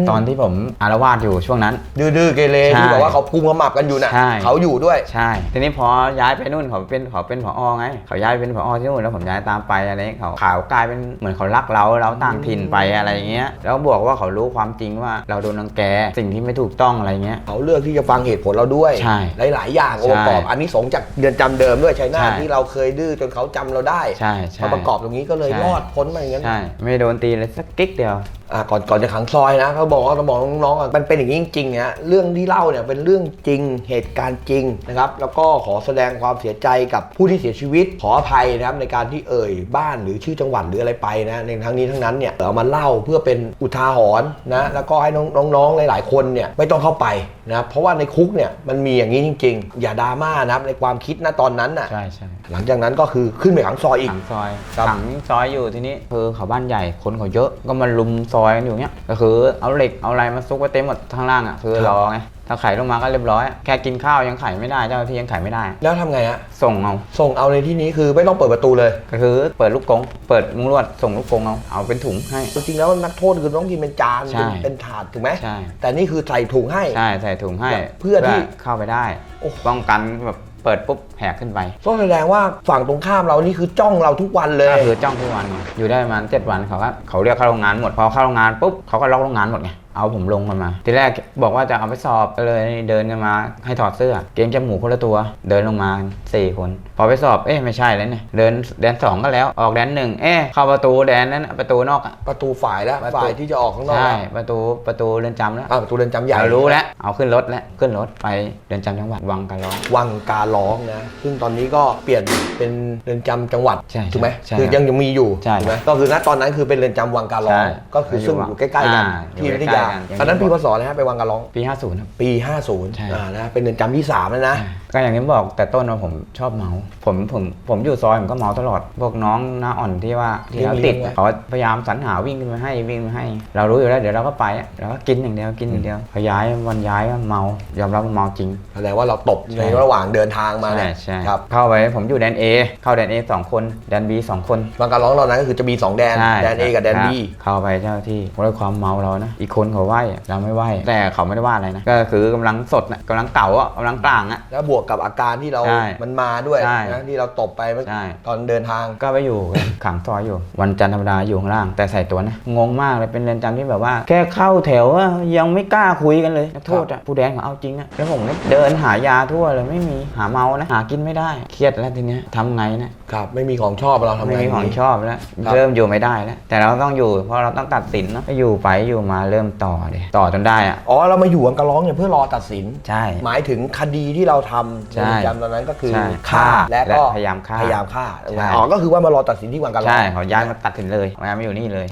มตอนที่ผมอารวาสอยู่ช่วงนั้น ดื้อๆเกเรใช่ที่บอกว่าเขากุมขมับกันอยู่น่ะใช่เขาอยู่ด้วยใช่ทีนี้พอย้ายไปนู่นเขาเป็นเขาเป็นผอไงเขาย้ายเป็นผอที่นู่นแล้วผมย้ายตามไปอะไรเงี้ยเขาข่าวกลายเป็นเหมือนเขารักเราเราต่างถิ่นไปอะไรเงี้ยแล้วบวกว่าเขารู้ความจริงว่าเราโดนรังแกสิ่งที่ไม่ถูกต้องอะไรเงี้ย เขาเลือกที่จะฟังเหตุผลเราด้วย ใช่หลาย ๆ อย่างองค์ประกอบ ใช่อันนี้สงส์จากเดือนจำเดิมด้วยชัยนาทใช่ ที่เราเคยดื้อจนเขาจำเราได้ใช่ใช่พอประกอบตรงนี้ก็เลยใช่ รอดพ้นมาอย่างนั้น ใช่ ไม่โดนตีเลยสักกิ๊กเดียว อะก่อนก่อนจะขังซอยนะเขาบอกว่าเราบอกน้องๆอะมันเป็นอย่างนี้จริงๆเนี่ยเรื่องที่เล่าเนี่ยเป็นเรื่องจริงเหตุการณ์จริงนะครับ แล้วก็ขอแสดงความเสียใจกับผู้ที่เสียชีวิตขออภัยนะครับในการที่เอ่ยบ้านหรือชื่อจังหวัดหรืออะไรไปนะในทั้งนี้ทั้งนั้นเนี่ยเอามาเล่าเพื่อเป็นอุทาหรณ์นะแล้วก็ให้น้องน้องๆหลาย ๆ คนเนี่ยไม่ต้องเข้าไปนะเพราะว่าในคุกเนี่ยมันมีอย่างนี้จริง ๆ อย่าดราม่านะครับในความคิดนะตอนนั้นน่ะใช่ใช่หลังจากนั้นก็คือขึ้นไปขังซอยอีกขังซอยครับขังซอยอยู่ทีนี้คือเขาบ้านใหญ่คนเขาเยอะก็มาลุมซอยกันอยู่เนี้ยก็คือเอาเหล็กเอาอะไรมาซุกไว้เต็มหมดข้างล่างอะคือรอไงถ้าไขลงมาก็เรียบร้อย แค่กินข้าวยังไขไม่ได้เจ้าหน้าที่ยังไขไม่ได้ แล้วทำไงฮะส่งเอาส่งเอาในที่นี้คือไม่ต้องเปิดประตูเลย ก็คือเปิดลูกกรงเปิดมุ้งลวดส่งลูกกรงเอาเอาเป็นถุงให้ จริงๆแล้วนักโทษคือต้องกินเป็นจานใช่ เป็นเป็นถาดถูกไหมใช่แต่นี่คือใส่ถุงให้ ใช่ใส่ถุงให้เพื่อที่ เข้าไปได้โอ้โหป้องกันแบบ เปิดปุ๊บแหกขึ้นไปต้องแสดงว่าฝั่งตรงข้ามเรานี่คือจ้องเราทุกวันเลยก็คือจ้องทุกวันไงอยู่ได้ประมาณเจ็ดวันเขาก็เขาเรียกเข้าโรงงานหมดพอเข้าโรงงานปุ๊บเขาก็ล็อกโรงงานหมดไง เอาผมลงกันมา ทีแรกบอกว่าจะเอาไปสอบก็เลยเดินกันมา ให้ถอดเสื้อ เกรงจมูกคนละตัว เดินลงมาสี่คน พอไปสอบ เอ๊ะไม่ใช่แล้วเนี่ย เดินแดนสองก็แล้ว ออกแดนหนึ่งเอ๊ะเข้าประตูแดนนั้นน่ะประตูนอกอะประตูฝ่ายแล้วประตู ฝ่ายที่จะออกข้างนอกใช่แล้วประตูประตูเรือนจำแล้วอ่าประตูเรือนจำใหญ่เรารู้แล้ว เอาขึ้นรถแล้ว ขึ้นรถไปเรือนจำจังหวัดวังกะล้อวังกาล้องนะ ซึ่งตอนนี้ก็เปลี่ยนเป็นเรือนจำจังหวัดใช่ถูกไหมใช่คือยังยังมีอยู่ใช่ถูกไหมก็คือณตอนนั้นคือเป็นเรือนจำวังกาล้อง ใช่ก็คือซึ่งอยู่ใกล้ๆกันอ่าที่อยู่วิทใกล้ยาๆกันตอนนั้นปีพศอะไรฮะไปวังกาล้อง ปี 50 ครับ ปีใช่50อ่านะเป็นเรือนจำที่3แล้วนะ ก็อย่างที่บอกแต่ต้นว่าผมชอบเมา ผมผมผมอยู่ซอยผมก็เมาตลอด พวกน้องหน้าอ่อนที่ว่าที่เราติดอะเขาพยายามสรรหาวิ่งขึ้นมาให้วิ่งมาให้ เรารู้อยู่แล้วเดี๋ยวเราก็ไปอะเราก็กินอย่างเดียวกินอย่างเดียวพอย้ายวันย้ายก็เมายอมรับว่าเมาจริง แสดงว่าเราตบใช่ในระหว่างเดินทางมาเนี่ยใช่ครับเข้าไปผมอยู่แดน A เข้าแดน A สองคนแดน B สองคนบางการร้องเรานั้นก็คือจะมีสองแดนใช่แดน A กับแดนครับ B เข้าไปเจ้าที่เพราะด้วยความเมาเรานะอีกคนเขาไหวอะเราไม่ไหวแต่เขาไม่ได้ว่าอะไรนะก็คือกำลังสดนะกำลังเก่าอะกำลังกลางอะแล้วบวกกับอาการที่เรา ใช่มันมาด้วยใช่นะที่เราตบไปเมื่อใช่ ตอนเดินทาง ก็ไปอยู่ ขังซอยอยู่ วันจันทร์ธรรมดาอยู่ข้างล่าง แต่ใส่ตัวนะงงมากเลยเป็นเรือนจำที่แบบว่า แค่เข้าแถวอะยังไม่กล้าคุยกันเลยนักโทษอะผู้แดงเขาเอาจริงอะแล้วผมก็เดินหายาทั่วเลยไม่มีหาเมานะหากินไม่ได้เครียดแล้วทีเนี้ยทำไงนะ ครับไม่มีของชอบเราทำไม่ไงมีของดีชอบแล้ว ครับ เริ่มอยู่ไม่ได้แล้ว แต่เราต้องอยู่เพราะเราต้องตัดสินเนาะก็อยู่ไปอยู่มาเริ่มต่อเลยต่อจนได้อะอ๋อเรามาอยู่บางการร้องเนี่ยเพื่อรอตัดสิน ใช่ หมายถึงคดีที่เราทำใช่ในเรือนจำตอนนั้นก็คือใช่ฆ่าและก็และพยายามฆ่าพยายามฆ่าใช่ อ๋อก็คือว่ามารอตัดสินที่วังกะลอใช่เขาย้ายมาตัดสินเลยย้ายมาอยู่นี่เลย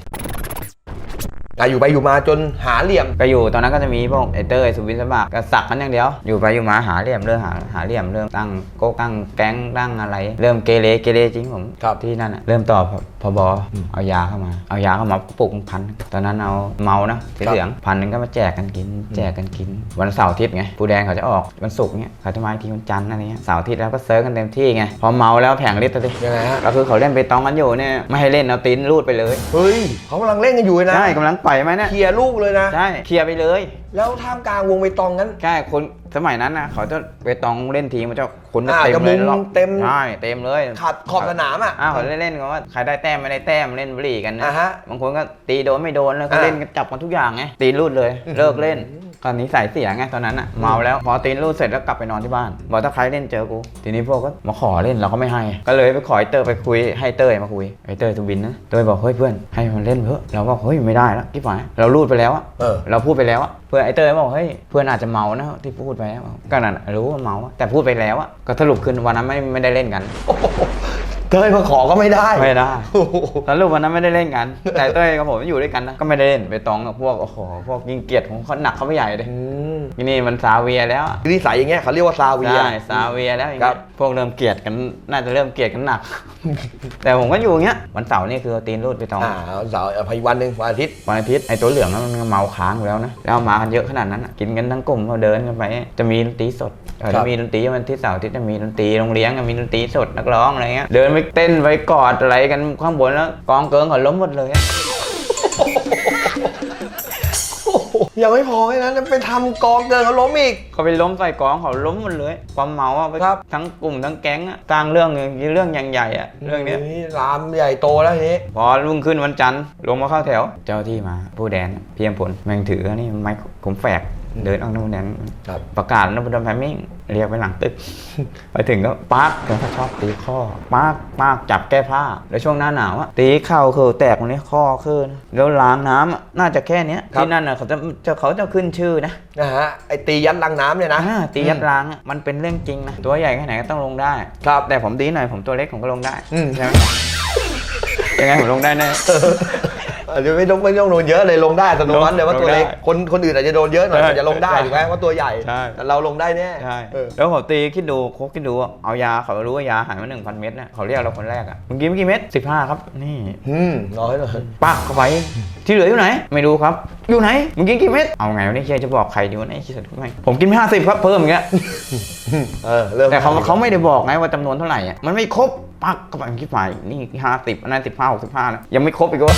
แต่อยู่ไปอยู่มาจนหาเหลี่ยม ก็อยู่ตอนนั้นก็จะมีพวกไอเตอร์ไอสุวินสมัครก็สักกันอย่างเดียว อยู่ไปอยู่มาหาเหลี่ยมเริ่มหาหาเหลี่ยมเริ่มตั้งโก๊กตั้งแก๊งตั้งอะไร เริ่มเกเรเกเรจริงผมครับที่นั่นอะเริ่มต่อพพบเอายาเข้ามา เอายาเข้ามาปลุกพันตอนนั้นเอาเมานะสีเหลืองพันหนึ่งก็มาแจกกันกิน แจกกันกิน วันเสาร์อาทิตย์ไงผู้แดงเขาจะออกวันศุกร์เนี้ยเขาจะมาอีกทีวันจันทร์อะไรเงี้ยเสาร์อาทิตย์แล้วก็เซิร์ฟกันเต็มที่ไงพอเมาแล้วแผงฤทธิ์อะดิยังไงฮะก็คือเขาเล่นไปตองกันอยู่เนี่ยไม่ให้เล่นเอาตีนรูดไปเลยเฮ้ยเขากำลังเล่นกันอยู่เลยนะใช่กำลังปล่อยไหมเนี่ยเคลียร์ลูกเลยนะ ใช่เคลียร์ไปเลย แล้วท่ามกลางวงใบตองนั้น ใช่คนสมัยนั้นนะเขาจะไปตองเล่นทีมมันจะคนอ่าเต็มจะมุเลยงหรอกเต็ม ใช่เต็มเลยขัดขอบสนามอะ อ้าวเขาเล่นๆกันว่าใครได้แต้มไม่ได้แต้มเล่นบุหรี่กันนะอ่าฮะบางคนก็ตีโดนไม่โดนแล้วเขาอ่า เล่นกันจับกันทุกอย่างไงตีรูดเลยเลิกเล่น ตอนนี้ใส่เสียไงตอนนั้นอะเมาแล้วพอตีรูดเสร็จแล้วกลับไปนอนที่บ้าน บอกถ้าใครเล่นเจอกู ทีนี้พวกก็มาขอเล่นเราก็ไม่ให้ ก็เลยไปขอไอ้เตอร์ไปคุยให้เตอร์มาคุยไอ้เตอร์ทูบินนะเตอร์บอกเฮ้ยเพื่อนให้มันเล่นเถอะเราบอกเฮ้ยไม่ได้แล้วที่ฝ่ายเรารูดไปแล้วอะเออ เราพูดไปแล้วอะเพื่อนไอ้เต้ยบอกเฮ้ยเพื่อนอาจจะเมานะที่พูดไปอะก็นั่นอะรู้ว่าเมาอะแต่พูดไปแล้วอะก็สรุปคือวันนั้นไม่ไม่ได้เล่นกัน เต้ยมาขอก็ไม่ได้ไม่ได้โอ้โหสรุปวันนั้นไม่ได้เล่นกัน แต่เต้ยกับผมอยู่ด้วยกันนะก็ไม่ได้เล่นไปตองกับพวกโอ้โหพวกยิงเกียรติของเขาหนักเขาไม่ใหญ่เลยอืมที่นี่มันซาเวียแล้วอะนิสัยอย่างเงี้ยเขาเรียกว่าซาเวียใช่ซาเวียแล้วอย่างครัเงี้บยพวกเริ่มเกลียดกันน่าจะเริ่มเกลียดกันหนัก แต่ผมก็อยู่อย่างเงี้ยวันเสาร์นี่คือเอาตีนรูดไปตองอ่าวันเสาร์เอาพอีกวันหนึ่งวันอาทิตย์วันอาทิตย์ไอ้ตัวเหลืองนั้นมันเมาค้างอยู่แล้วนะแล้วมากันเยอะขนาดนั้นอะกินกันทั้งกลุ่มพอเดินกันไป จะมีดนตรีสดเออครัจะบมีดนตรีวันที่เสาร์อาทิตย์จะมีดนตรีโรงเลี้ยงอะมีดนตรีสดนักร้องอะไรเงี้ยเดินไปเต้นไปกอดอะไรกันข้างบนแล้วกองเกิงเขาล้มหมดเลยอะยังไม่พอแค่นั้นไปทำกองเกินเขาล้มอีก เขาไปล้มใส่กองเขาล้มหมดเลย ความเมาอะไปครับ ทั้งกลุ่มทั้งแก๊งอะสร้างเรื่องอย่างเรื่องใหญ่ๆอะเรื่องเนี้ย ลามใหญ่โตแล้วทีนี้พอรุ่งขึ้นวันจันทร์ลงมาเข้าแถว เจ้าที่มาผู้แดนเพียงผลแมงถือนี่ไม้ผมแฝกเดินออกนู่นแดน ครับ ประกาศนบดมแพมมิ่ง เรียกไปหลังตึก ไปถึงก็ปาร์คเขาชอบตีข้อปาร์คปาร์คจับแก้ผ้า แล้วช่วงหน้าหนาวอะตีเข่าคือแตกตรงนี้ข้อคือนะแล้วล้างน้ำอะน่าจะแค่เนี้ยครับที่นั่นอะเขาจะจะเขาจะขึ้นชื่อนะนะฮะไอตียัดลังน้ำเนี่ยนะอ่าตียัดล้างอะมันเป็นเรื่องจริงนะตัวใหญ่แค่ไหนก็ต้องลงได้ครับแต่ผมดีหน่อยผมตัวเล็กผมก็ลงได้อืมใช่ไหมยังไงผมลงได้แน่ อาจจะไม่ต้องไม่ต้องโดนเยอะเลยลงได้อัตโนมัติเลยว่าตัวเล็กลงได้คนคนอื่นอาจจะโดนเยอะหน่อยใช่อาจจะลงได้ใช่ถูกไหมว่าตัวใหญ่ใช่ แต่เราลงได้แน่ใช่เออแล้วผมตีคิดดูโคกคิดดูเอายาเขารู้ว่ายาหายมาหนึ่งพันเม็ดนะเขาเรียกเราคนแรกอะมึงกินไม่กี่เม็ดสิบห้าครับ นี่อืมน้อยเลยปักเข้าไปที่เหลืออยู่ไหน ไม่รู้ครับ อยู่ไหนมึงกินกี่เม็ดเอาไงวันนี้เชียจะบอกใครดีวะเนี่ยคิดถึงไงผมกินห้าสิบครับเพิ่มอย่างเงี้ย เออเริ่มแต่เขาเขาไม่ได้บอกไงว่าจำนวนเท่าไหร่อะมันไม่ครบปักเข้าไปคิดไปนี่ห้าสิบอันนั้นสิบห้าหกสิบห้านะยังไม่ครบอีกวะ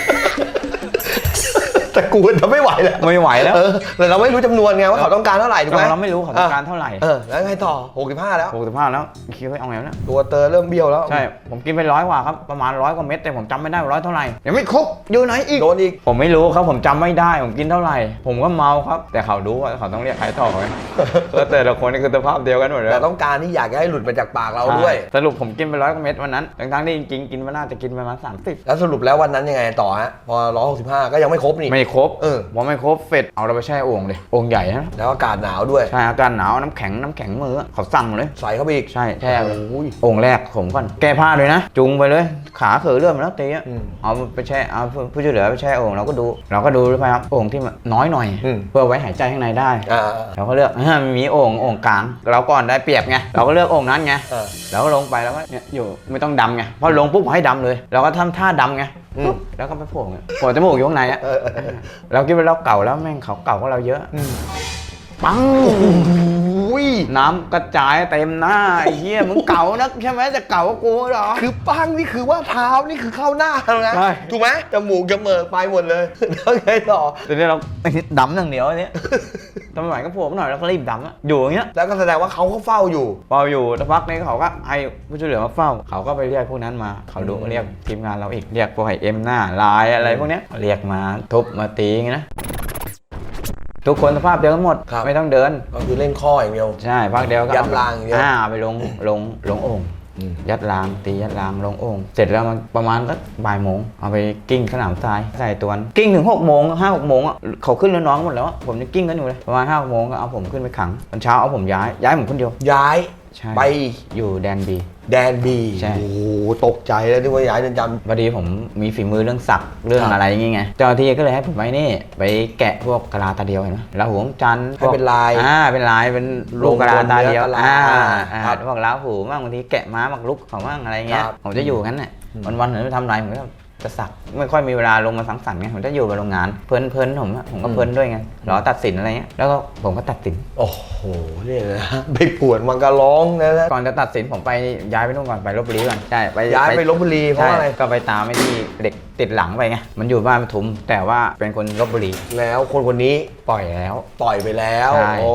แต่กูจะไม่ไหวแล้วไม่ไหวแล้ว เออแต่เราไม่รู้จำนวนไงว่าเขาต้องการเท่าไหร่ถูกไหมเราไม่รู้เขาต้องการเท่าไหร่เออแล้วไงต่อ65แล้วหกสิบห้าแล้วคิดว่าเอาไงวะเนี่ยตัวเตอเริ่มเบี้ยวแล้วใช่ผมกินไปร้อยกว่าครับประมาณร้อยกว่าเม็ดแต่ผมจำไม่ได้ว่าร้อยเท่าไหร่ยังไม่ครบอยู่ไหนอีกโดนอีกผมไม่รู้ครับผมจำไม่ได้ผมกินเท่าไหร่ ผมก็เมาครับ แต่เขารู้ว่าเขาต้องเรียกใครต่อไงแล้วแต่ละคนนี่คือสภาพเดียวกันหมดเลยแต่ต้องการที่อยากจะให้หลุดมาจากปากเราด้วยใช่สรุปผมกินไปร้อยกว่าเม็ดวันนั้นทั้งๆที่จริงๆกินมาน่าจะกินประมาณสามสิบแล้วสรุปแล้ววันนั้นยังไงต่อฮะพอ165ก็ยังไม่ครบนี่ไม่ไม่ครบเออ พอไม่ครบเสร็จเอาเราไปแช่โอ่งเลยโอ่งใหญ่นะแล้วอากาศหนาวด้วย ใช่อาการหนาวน้ำแข็งน้ำแข็งมือเขาสั่งเลย ใส่เข้าไปอีก ใช่แช่เลยโอ้ยโอ่งแรกผมก่อนแก้ผ้าเลยนะ จุงไปเลย ขาเขือเลื่อมแล้วตีอะอืมเอาไปแช่เอาผู้ช่วยเหลือไปแช่โอ่งเราก็ดู เราก็ดูด้วยครับโอ่งที่มันน้อยหน่อย อืม เพื่อไว้หายใจข้างในได้ อ่า เราก็เลือกมีโอ่งโอ่งกลาง เราก่อนได้เปรียบไง เราก็เลือกโอ่งนั้นไง เออ เราก็ลงไปแล้วก็เนี่ยอยู่ไม่ต้องดำไง พอลงปุ๊บให้ดำเลย เราก็ทำท่าดำไงอืมปุ๊บแล้วก็ไปโผล่ไงโผล่จมูกอยู่ข้างในอะเออเออเออเราคิดว่าเราเก่าแล้วแม่งเขาเก่ากว่าเราเยอะอืมปังอุ้ ยน้ำกระจายเต็มหน้าไอ้เหี้ยมึงเก่านักใช่ไหมจะเก่ากว่ากูเหรอ คือปังนี่คือว่าเท้านี่คือเข้าหน้าแล้วนะใช่ ถูกไหมจมูกจมูกไปหมดเลยแล้วไงต่อทีนี้เราไอ้นี่ดำอย่างเดียวอันเนี้ยทำไมก็โผล่มาหน่อยแล้วก็รีบดำอะอยู่อย่างเงี้ยแล้วก็แสดงว่าเขาก็เฝ้าอยู่ พออยู่สักพักนี้เขาก็ให้ผู้ช่วยเหลือมาเฝ้า เขาก็ไปเรียกพวกนั้นมา เขาดูอืมเรียกทีมงานเราอีกเรียกพวกไอเอ็มหน้าลายอะไรพวกเนี้ยเรียกมาทุบมาตีอย่างเงี้ยนะ ทุกคนสภาพเดียวกันหมดไม่ต้องเดิน ก็คือเล่นข้ออย่างเดียว ใช่พักเดียวก็ยัดรางอย่างเดียว อ่าไปลงลงลงโอ่งยัดรางตียัดรางลงโอ่งเสร็จแล้วมันประมาณก็บ่ายโมงเอาไปกิ้งสนามทรายใส่ตัวนกิ้งถึงหกโมงห้าหกโมงอะเขาขึ้นแล้วน้องหมดแล้วอะผมยังกิ้งกันอยู่เลยประมาณห้าหกโมงก็เอาผมขึ้นไปขังตอนเช้าเอาผมย้ายย้ายผมคนเดียวย้ายใช่ไปอยู่แดนบี แดนบีใช่ โอ้โหตกใจแล้วที่ว่าย้ายเรือนจพอดีผมมีฝีมือเรื่องสักเรื่องครับอะไรอย่างเงี้ยเจ้าหน้าที่ก็เลยให้ผมไปนี่ ไปแกะพวกกะลาตาเดียวเห็นไหมลาหูจันทร์ให้เป็นลายอ่าเป็นลายเป็นลูกกะลาตาเดียวลงบนเนื้อกะลาอ่าอ่าอ่าครับพวกลาหูบ้างบางทีแกะม้าบักลุกของบ้างอะไรเงี้ยครับผมจะอยู่งั้นน่ะวันวันๆผมจะทำอะไรผมก็ จะสักไม่ค่อยมีเวลาลงมาสังสรรค์ไงผมจะอยู่กับโรงงานเพลินเพลินๆผมอะผมก็เพลินด้วยไงรอตัดสินอะไรเงี้ยแล้วก็ผมก็ตัดสินำโอ้โหเนี่ยนะไปปวดมันก็ร้องนะนะก่อนจะตัดสินผมไปย้ายไปนู่นก่อนไปลบบุรีก่อนใช่ไปย้ายไปลบบุรีเพราะใช่อะไรก็ไปตามไอ้ที่เด็ก ติดหลังไปไงมันอยู่บ้านปทุม แต่ว่าเป็นคนลบบุรีแล้วคนคนนี้ปล่อยแล้ว ปล่อยไปแล้วใช่ โอ้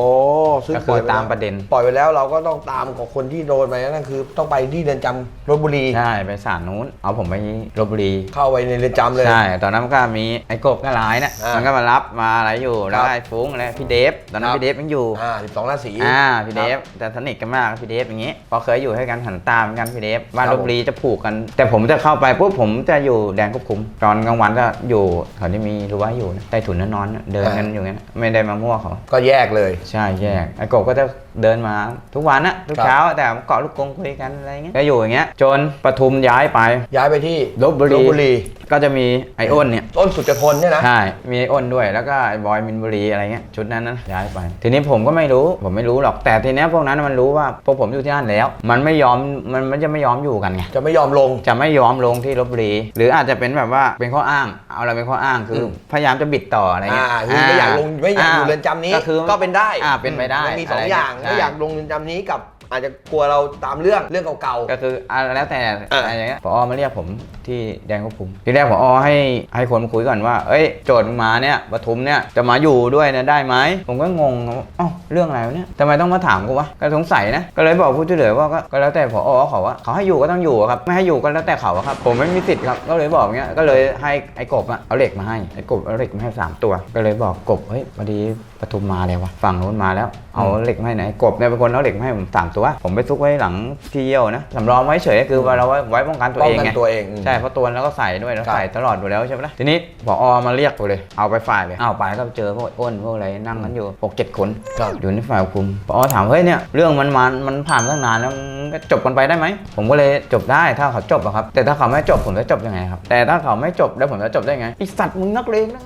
ซึ่งก็ปคืล่อยอไปตามแล้วประเด็นปล่อยไปแล้วเราก็ต้องตามกับคนที่โดนไปนั่นคือ ต้องไปที่เรือนจำลบบุรีใช่ไปศาลนู้น เอาผมไปลบบุรี เข้าไปในเรือนจำเลย ใช่ ตอนนั้นมันก็มีไอ้กบก็ร้ายนะอ่ามัมันก็มารับมาอะไรอยู่ แล้วครับไอ้ฟุ้งอะไรพี่เดฟ ตอนนั้คนรับ พี่เดฟยังอยู่ อ่าสิบสองราศี อ่า พี่เดฟแต่สนิทกันมากพี่เดฟอย่างงี้ พอเคยอยู่ให้กันหันตามกันพี่เดฟบ้านครัลบบบุรีจะผูกกัน แต่ผมจะเข้าไปปุ๊บผมจะอยู่แดนควบคุมตอนกลางวันก็อยู่เขาที่มีรั้วอยู่นะใต้ถุนนอนๆเดินกันอยู่งั้นไม่ได้มามั่วเขาก็แยกเลย ใช่แยกไอ้กบก็จะ เดินมาทุกวันนะทุกครับเช้าแต่เกาะลูกกงคุยกันอะไรเงี้ยก็อยู่อย่างเงี้ยจนปทุมย้ายไปย้ายไปที่ลพบุรีลพบุรีก็จะมีไออ้นเนี่ยต้นสุดจะทนเนี่ยนะใช่มีไออ้นด้วยแล้วก็ไอบอยมินบุรีอะไรเงี้ยชุดนั้นนะย้ายไป ทีนี้ผมก็ไม่รู้ผมไม่รู้หรอกแต่ทีเนี้ยพวกนั้นมันรู้ว่าพวกผมอยู่ที่นั่นแล้ว มันไม่ยอมมันมันจะไม่ยอมอยู่กันไงจะไม่ยอมลงจะไม่ยอมลงที่ลบบุรีหรืออาจจะเป็นแบบว่าเป็นข้ออ้างเอาอะไรเป็นข้ออ้างคืออมพยายามจะบิดต่ออะไรเงี้ยอ่าคือไม่อยากลงไม่อยากอยู่เรือนจำนี้ก็คือก็เป็นได้อ่าเป็นไปได้มันมีสองอะไรอย่างใช่ไม่อยากลงเรือนจำนี้กับอาจจะกลัวเราตามเรื่องเรื่องเก่า ก็คืออะแล้วแต่อะอะไรอย่างเงี้ยพอมาเรียกผมที่แดงควบคุมทีแรกพอให้ให้คนมาคุยก่อนว่า เอ้ยโจทย์มึงมาเนี่ยปทุมเนี่ยจะมาอยู่ด้วยนะได้ไหมผมก็งงว่าเอ้าเรื่องอะไรวะเนี่ยทำไมต้องมาถามกูวะก็สงสัยนะก็เลยบอกผู้ช่วยเหลือว่าก็ก็แล้วแต่พอเขาว่าเขาให้อยู่ก็ต้องอยู่อะครับไม่ให้อยู่ก็แล้วแต่เขาอะครับผมไม่มีสิทธิ์ครับก็เลยบอกอย่างเงี้ยก็เลยให้ไอ้กบอะเอาเหล็กมาให้ไอ้กบเอาเหล็กมาให้สามตัว ก็เลยบอกกบเฮ้ยพอดีปทุมมาเลยวะฝั่งนู้นมาแล้ว เอาเหล็กมาให้ไหนกบเนี่ยเป็นคนเอาเหล็กมาให้ผมสามตัว ผมไปซุกไว้หลังที่เยี่ยวนะสำรองไว้เฉยคือว่าเราไว้ไว้ป้องกันๆตัวป้องเองกันไงตัวเองอืม ใช่เพราะตัวแล้วก็ใส่ด้วยแล้วครับใส่ตลอดอยู่แล้วใช่ไหมล่ะทีนี้พอมาเรียกกูเลยเอาไปฝ่ายเลยเอาไปก็เจอพวกอ้นพวกอะไรนั่งกันอยู่หกเจ็ดคนครับอยู่ในฝ่ายควบคุมพอถามเฮ้ยเนี่ยเรื่องมันมันมันผ่านมาตั้งนานแล้วมันก็จบกันไปได้ไหมผมก็เลยจบได้ถ้าเขาจบอะครับแต่ถ้าเขาไม่จบผมจะจบยังไงครับแต่ถ้าเขาไม่จบแล้วผมจะจบได้ไงไอสัตว์มึงนักเลงนะ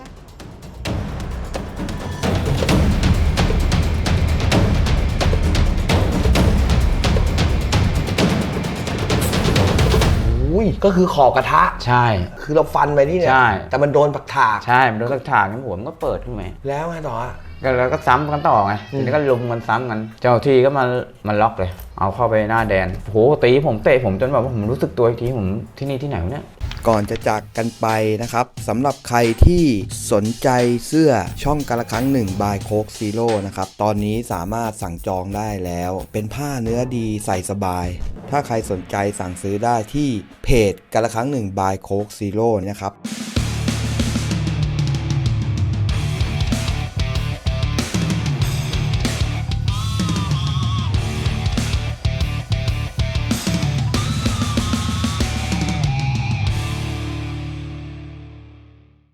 อุ้ยก็คือขอบกระทะ ใช่ คือเราฟันไปที่เนี่ยใช่ แต่มันโดนปักถาก ใช่มันโดนสักถากนั้นหัวมันก็เปิดขึ้นมาแล้วไงต่ออะ ก็แล้วก็ซ้ำกันต่อไงอืมทีนี้ก็ลุมกันซ้ำกัน เจ้าที่ก็มามาล็อกเลย เอาเข้าไปหน้าแดนโหตีผมเตะผมจนแบบว่าผมรู้สึกตัวอีกทีผมที่นี่ที่ไหนวะเนี่ย ก่อนจะจากกันไปนะครับสำหรับใครที่สนใจเสื้อช่องกาละครั้งหนึ่งบายโคกซีโร่นะครับ ตอนนี้สามารถสั่งจองได้แล้ว เป็นผ้าเนื้อดีใส่สบาย ถ้าใครสนใจสั่งซื้อได้ที่เพจกาละครั้งหนึ่งบายโคกซีโร่นะครับ